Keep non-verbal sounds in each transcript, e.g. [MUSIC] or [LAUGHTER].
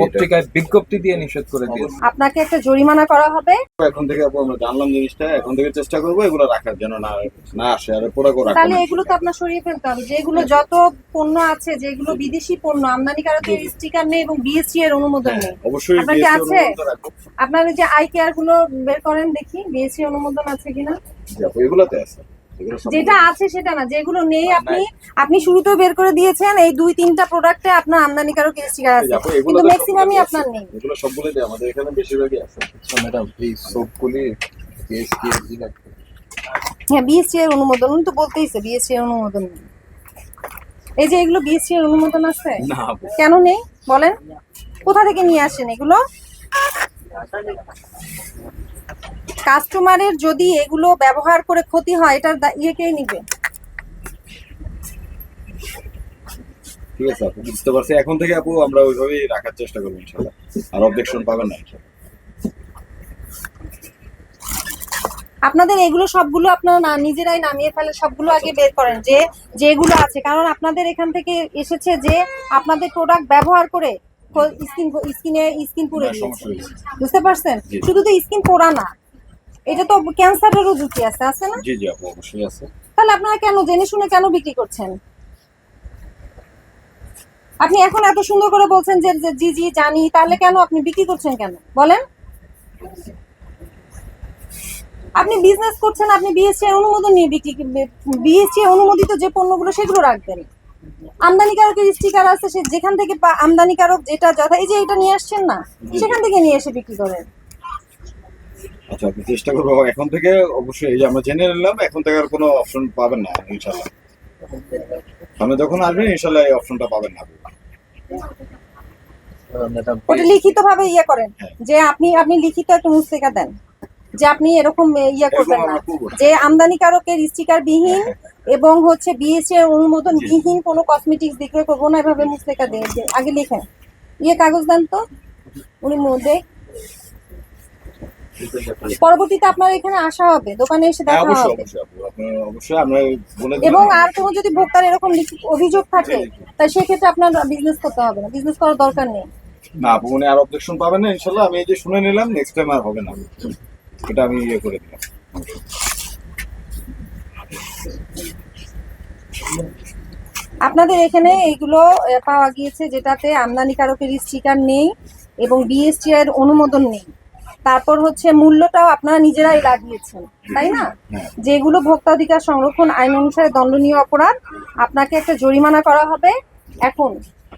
পত্রিকায় বিজ্ঞপ্তি দিয়ে নিষেধ করে দিয়েছে। আপনাকে একটা জরিমানা করা হবে। এখন থেকে আপু আমরা জানলাম জিনিসটা এখন থেকে চেষ্টা করব এগুলো রাখার যেন না না আসে আর তাহলে এগুলো তো আপনার সরিয়ে ফেলতে হবে। যেগুলো যত পণ্য আছে যেগুলো বিদেশি পণ্য আমদানিকারকের স্টিকার নেই এবং বিএসসি এর অনুমোদন নেই। অবশ্যই আপনার কি আছে? আপনার যে আই কেয়ারগুলো বের করেন দেখি বিএসসি অনুমোদন আছে কিনা? এগুলোতে আছে। যেটা আছে সেটা না যেগুলো নেই আপনি আপনি শুরুতেও বের করে দিয়েছেন এই দুই তিনটা প্রোডাক্টে আপনার আমদানিকারকের স্টিকার এই আছে। কিন্তু ম্যাক্সিমামই আপনার নেই। এগুলো সবগুলোই আমাদের এখানে বেশিরভাগই আছে। আচ্ছা ম্যাডাম এই সোপগুলি পিএসটি লাগবে? হ্যাঁ বিএসসি এর অনুমোদন তো বলতেইছে বিএসসি এর অনুমোদন এই যে এগুলো বিএসসি এর অনুমোদন আছে? না কেন নেই? বলেন। কোথা থেকে নিয়ে আসেন এগুলো? কাস্টমারের যদি এগুলো ব্যবহার করে ক্ষতি হয় এটার ইয়ে কে নিবে? ঠিক আছে আপু বুঝতে পারছি। এখন থেকে আপু আমরা ওইভাবেই রাখার চেষ্টা করব ইনশাল্লাহ আর অবজেকশন পাবেন না আপনাদের এগুলো সবগুলো আপনারা না নিজেরাই নামিয়ে ফেলে সবগুলো আগে বের করেন যে যেগুলো আছে। কারণ আপনাদের এখান থেকে এসেছে যে আপনাদের প্রোডাক্ট ব্যবহার করে স্কিন স্কিনে স্কিন পুড়ে দিয়েছে বুঝতে পারছেন? শুধু তো স্কিন পোড়া না এটা তো ক্যান্সারেরও ঝুঁকি আছে আছে না? জি জি আপু অবশ্যই আছে। তাহলে আপনারা কেন জেনে শুনে কেন বিক্রি করছেন? আপনি এখন এত সুন্দর করে বলছেন যে যে জি জি জানি তাহলে কেন আপনি বিক্রি করছেন কেন? বলেন। আপনি বিজনেস করছেন আপনি বিএসসি অনুমোদন নিয়ে বিক্রি বিএসসি অনুমোদিত যে পণ্যগুলো সেগুলো রাখবেন। আমদানিকারকের স্টিকার আছে সে যেখান থেকে আমদানিকারক যেটা যথা এই যে এটা নিয়ে আসছেন না সেখান থেকে নিয়ে এসে বিক্রি করেন। আচ্ছা আপনি চেষ্টা করব এখন থেকে অবশ্যই এই যে আমরা জেনে নিলাম এখন থেকে আর কোনো অপশন পাবেন না ইনশাল্লাহ সামনে যখন আসবেন ইনশাল্লাহ এই অপশনটা পাবেন না। ওটা লিখিত ভাবে ইয়ে করেন হ্যাঁ। যে আপনি আপনি লিখিত একটা মুস্তিকা দেন যে আপনি এরকম ইয়ে করবেন না। যে আমদানিকারকের স্টিকার বিহীন এবং হচ্ছে বিএসসি এর অনুমোদন বিহীন কোনো কসমেটিক্স বিক্রয় করব না এভাবে মুস্তিকা দেন আগে লিখেন। ইয়ে কাগজ দেন তো। উনি মধ্যে। পরবর্তীতে আপনার এখানে আসা হবে দোকানে এসে হ্যাঁ, দেখা হবে। আপনি। এবং আর কোনো যদি ভোক্তার এরকম অভিযোগ থাকে তাই সেক্ষেত্রে আপনার বিজনেস করতে হবে না। বিজনেস করার দরকার নেই। না আপু উনি আর অবজেকশন পাবেন না ইনশাল্লাহ। আমি এই যে শুনে নিলাম নেক্সট টাইম আর হবে না। এটা আমি ইয়ে করে দিলাম। আপনাদের এখানে এইগুলো পাওয়া গিয়েছে যেটাতে আমদানিকারকের স্টিকার নেই এবং বিএসটি এর অনুমোদন নেই। তারপর হচ্ছে মূল্যটাও আপনারা নিজেরাই লাগিয়েছেন তাই না? যেগুলো যেগুলো ভোক্তাধিকার সংরক্ষণ আইন অনুসারে দণ্ডনীয় অপরাধ আপনাকে একটা জরিমানা করা হবে। এখন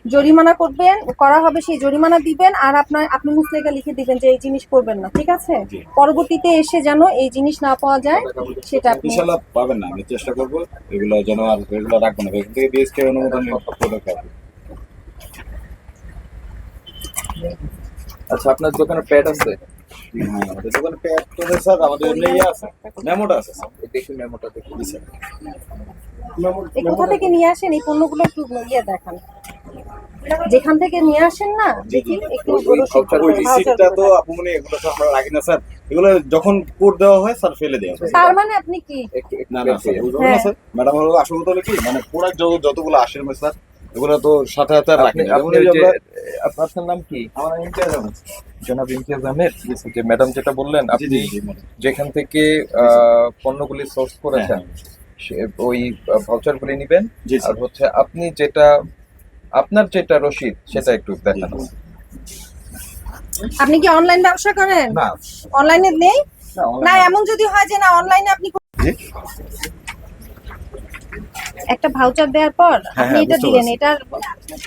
জরিমানা করবেন করা হবে সেই জরিমানা দিবেন আর আপনার আপনি মুসলেকা লিখে দিবেন যে এই জিনিস করবেন না ঠিক আছে? পরবর্তীতে এসে যেন এই জিনিস না পাওয়া যায় সেটা আপনি ইনশাল্লাহ পাবেন না আমি চেষ্টা করব এগুলো যেন আর এগুলো রাখব না। এখান থেকে বিএসকে অনুমোদন প্রোডাক্ট আচ্ছা আপনার দোকানে প্যাড আছে? হ্যাঁ আমাদের দোকানে প্যাক তো স্যার আমাদের এমনি ইয়ে আছে। মেমোটা আছে স্যার। দেখি মেমোটা দেখি। স্যার কোথা থেকে নিয়ে আসেন? এই পণ্যগুলো একটু ইয়ে দেখান। যেখান থেকে নিয়ে আসেন না। দেখি একটু ওই- রিসিপ্টটা তো আপু মনে এগুলো তো আমরা রাখি না স্যার এগুলো যখন কোড দেওয়া হয় স্যার ফেলে দেওয়া হয় তার মানে আপনি কি না না স্যার হ্যাঁ। স্যার ম্যাডাম হলো আসল কথা হলো কি মানে প্রোডাক্ট যতগুলো আসে স্যার এগুলো তো সাথে সাথে আর রাখি আপনি আপনার নাম কি আমার ইমতিয়াজ আহমেদ। জনাব ইমতিয়াজ আহমেদ যে ম্যাডাম যেটা বললেন আপনি। যেখান থেকে আহ, পণ্যগুলি সোর্স করেছেন হ্যাঁ। সে- ওই ভাউচারগুলি নেবেন আর হচ্ছে আপনি যেটা আপনার যেটা রসিদ সেটা একটু দেখান। আপনি কি অনলাইন ব্যবসা করেন? না। অনলাইনে নেই? না। এমন যদি হয় যে না অনলাইনে আপনি একটা ভাউচার দেওয়ার পর হ্যাঁ, আপনি হ্যাঁ, এটা বুঝতে দিলেন এটার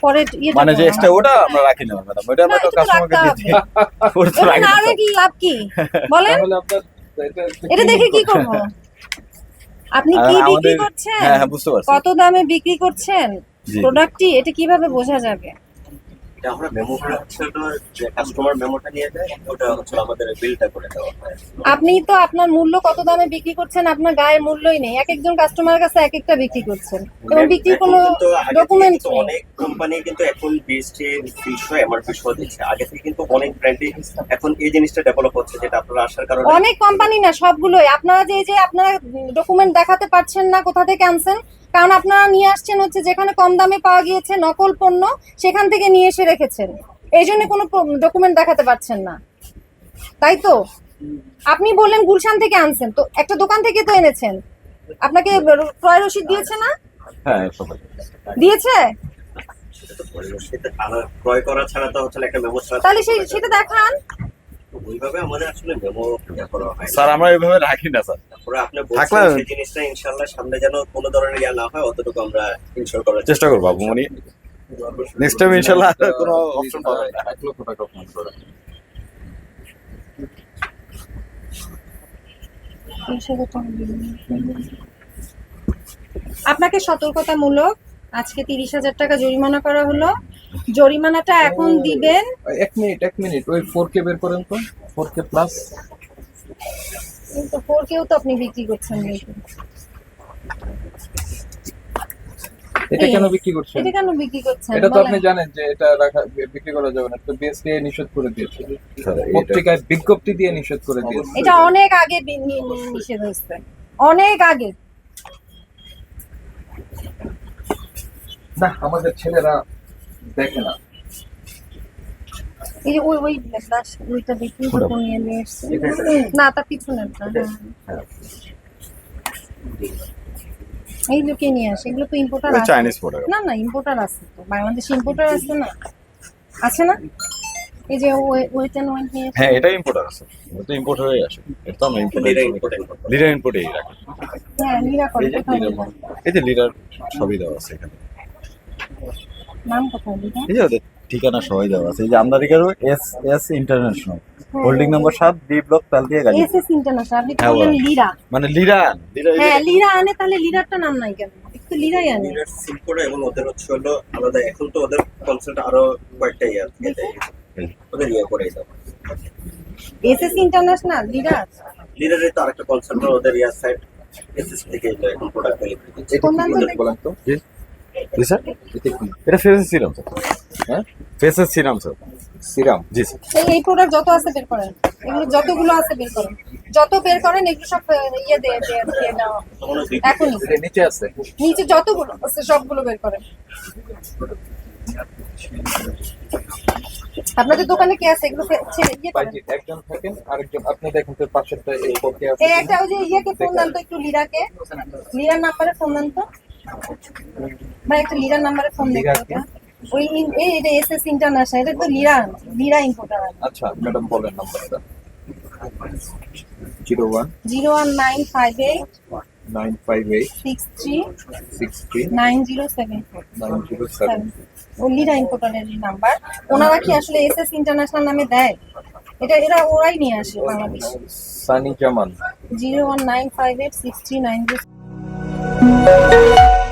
পরে মানে যে? এক্সট্রা ওটা আমরা রাখি না ম্যাডাম। ওটা আমরা [LAUGHS] তো এটা কাস্টমারকে দিই ওটা তো রাখি না। স্যার। লাভ কি? বলেন। এটা- এটা দেখে কি করব? আপনি কি বিক্রি করছেন? হ্যাঁ বুঝতে পারছি। কত দামে বিক্রি করছেন। প্রোডাক্টটি এটা কীভাবে বোঝা যাবে? এটা আমরা মেমোটা যে কাস্টমার মেমোটা নিয়ে দেয় ওটা হচ্ছে আমাদের বিলটা করে দেওয়া হয়। আপনি তো আপনার মূল্য কত দামে বিক্রি করছেন আপনার গায়ের মূল্যই নেই। এক একজন কাস্টমারের কাছে এক একটা বিক্রি করছেন। এবং বিক্রির কোনো ডকুমেন্ট অনেক কোম্পানি কিন্তু এখন বিএসটি এমআরপি দিচ্ছে। আগে থেকে কিন্তু অনেক ব্র্যান্ডে এখন এই জিনিসটা ডেভেলপ হচ্ছে যেটা আপনারা আসার কারণে। অনেক কোম্পানি না সবগুলোই। আপনারা যে যে আপনারা ডকুমেন্ট দেখাতে পারছেন না কোথা থেকে আনছেন কারণ আপনারা নিয়ে আসছেন হচ্ছে যেখানে কম দামে পাওয়া গিয়েছে নকল পণ্য সেখান থেকে নিয়ে এসে রেখেছেন। এই জন্য কোনো ডকুমেন্ট দেখাতে পারছেন না। তাই তো? আপনি বললেন গুলশান থেকে আনছেন তো একটা দোকান থেকে তো এনেছেন। আপনাকে ক্রয় রসিদ দিয়েছে না? হ্যাঁ দিয়েছে? সেটা তো পরে সেটা আলাদা ক্রয় করা ছাড়া তো একটা মেমো তাহলে সেই সেটা দেখান। ওইভাবে আমাদের আসলে মেমো করা হয় স্যার আমরা এইভাবে রাখি না স্যার। তারপরে আপনি বলছেন সেই জিনিসটা ইনশাল্লাহ সামনে যেন কোনো ধরনের ইয়া না হয় অতটুকু আমরা ইনশোর করার চেষ্টা করব মানে নেক্সট টাইম ইনশাল্লাহ আর কোনো অপশন পাবেন না। লক্ষ টাকা আপনাকে সতর্কতামূলক আজকে তিরিশ হাজার টাকা জরিমানা করা হলো। জরিমানাটা এখন দিবেন। এক মিনিট এক মিনিট ওই ফোর কে বের করেন তো ফোর কে প্লাস কিন্তু ফোর কেও তো আপনি বিক্রি করছেন এটা কেন বিক্রি করছেন? এটা কেন বিক্রি করছেন? এটা তো আপনি জানেন যে এটা রাখা বিক্রি করা যাবে না। তো বিএসটিআই নিষেধ করে দিয়েছে। পত্রিকায় বিজ্ঞপ্তি দিয়ে নিষেধ করে দিয়েছে। এটা অনেক আগে নিষেধ হয়েছে। অনেক আগে। না আমাদের ছেলেরা দেখে না। এই যে ওই ওই গ্লাস ওইটা বিক্রি কোনটা? নিয়ে নিয়ে এসছে। এটা, এটা। না তার পিছনে হ্যাঁ। নিয়ে আসে এগুলো তো ইম্পোর্টার আছে। চাইনিজ প্রোডাক্ট না না ইম্পোর্টার আছে তো। বাংলাদেশে ইম্পোর্টার আছে না? আছে না? এই যে ওয়েট অ্যান্ড ওয়েট নিয়ে হ্যাঁ এটা ইম্পোর্টার আছে। এটা তো ইম্পোর্ট হয়ে আসে। এটা তো আমরা ইম্পোর্ট লিরা ইম্পোর্ট ইম্পোর্ট রাখি। হ্যাঁ লীরা করে এই যে কোথায় লিডার লীরা? এই যে লিডার সবই দেওয়া আছে এখানে। নাম কোথায় লীরা? এই ঠিকানা সবাই দেওয়া আছে। এই যে আমদানিকারও S S international. Holding number সাত ডি ব্লক তালদিয়া গাড়ি। এসএস ইন্টারন্যাশনাল আপনি হ্যাঁ, বললেন বলো। মানে লিরা- হ্যাঁ লীরা আনে তাহলে লীরারটা নাম নাই কেন? একটু লীরাই আনে। লিডার সিল করে এবং ওদের হচ্ছে হলো আলাদা। এখন তো ওদের কনসেপ্ট আরও কয়েকটা ইয়ে আছে। ওদের ইয়ে করে দাও এসএস ইন্টারন্যাশনাল লীরার লিডারের তো আরেকটা কনসেপ্ট ওদের ইয়ার সাইড এসএস থেকে এগুলো এখন প্রোডাক্ট ডেলিভারি দিচ্ছে। এটা কোন নাম কি বলেন তো? জি জি স্যার। এটা ফেসেস সিরাম স্যার। হ্যাঁ? Faces serum sir. সিরাম জি স্যার। এই এই প্রোডাক্ট যত আছে বের করেন। এগুলো যতগুলো আছে বের করেন। যত বের করেন এগুলো সব ইয়ে দিয়ে দিয়ে দাও এটা নিচে আছে? নিচে যতগুলো আছে সবগুলো বের করেন। আপনাদের দোকানে কি আছে? এগুলো ছেড়ে ইয়ে করেন। একজন থাকেন আরেকজন আপনি দেখেন তো পাশেরটা এই পক্ষে আছে এই একটা ওই যে ইয়েকে ফোন দেন তো একটু লীরাকে লীরার নাম্বারে ফোন দেন তো। ভাই একটা লীরার নাম্বারে ফোন দেন ওই এই এটা এসএস ইন্টারন্যাশনাল এটা তো লীরা লীরা ইম্পোর্টার আচ্ছা ম্যাডাম বলেন নাম্বারটা zero one. Zero one nine five eight nine five eight six three six three nine zero seven four. Nine zero seven. ও লীরা ইম্পোর্টারের নাম্বার ওনারা কি আসলে এসএস ইন্টারন্যাশনাল নামে দেয়? এটা এরা ওরাই নিয়ে আসে Bangladesh. Sunny Zaman. Zero one nine five eight six three nine zero Música